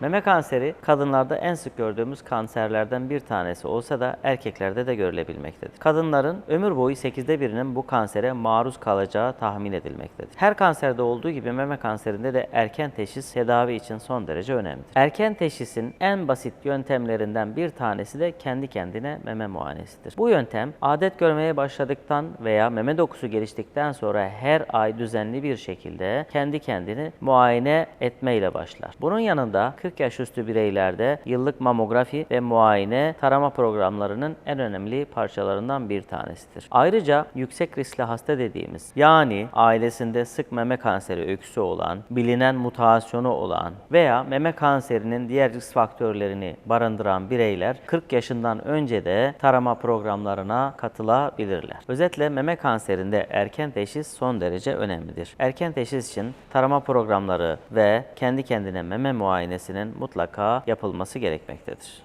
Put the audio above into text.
Meme kanseri kadınlarda en sık gördüğümüz kanserlerden bir tanesi olsa da erkeklerde de görülebilmektedir. Kadınların ömür boyu 8'de birinin bu kansere maruz kalacağı tahmin edilmektedir. Her kanserde olduğu gibi meme kanserinde de erken teşhis tedavi için son derece önemlidir. Erken teşhisin en basit yöntemlerinden bir tanesi de kendi kendine meme muayenesidir. Bu yöntem adet görmeye başladıktan veya meme dokusu geliştikten sonra her ay düzenli bir şekilde kendi kendini muayene etmeyle başlar. Bunun yanında 40 yaş üstü bireylerde yıllık mamografi ve muayene tarama programlarının en önemli parçalarından bir tanesidir. Ayrıca yüksek riskli hasta dediğimiz yani ailesinde sık meme kanseri öyküsü olan, bilinen mutasyonu olan veya meme kanserinin diğer risk faktörlerini barındıran bireyler 40 yaşından önce de tarama programlarına katılabilirler. Özetle meme kanserinde erken teşhis son derece önemlidir. Erken teşhis için tarama programları ve kendi kendine meme muayenesinin mutlaka yapılması gerekmektedir.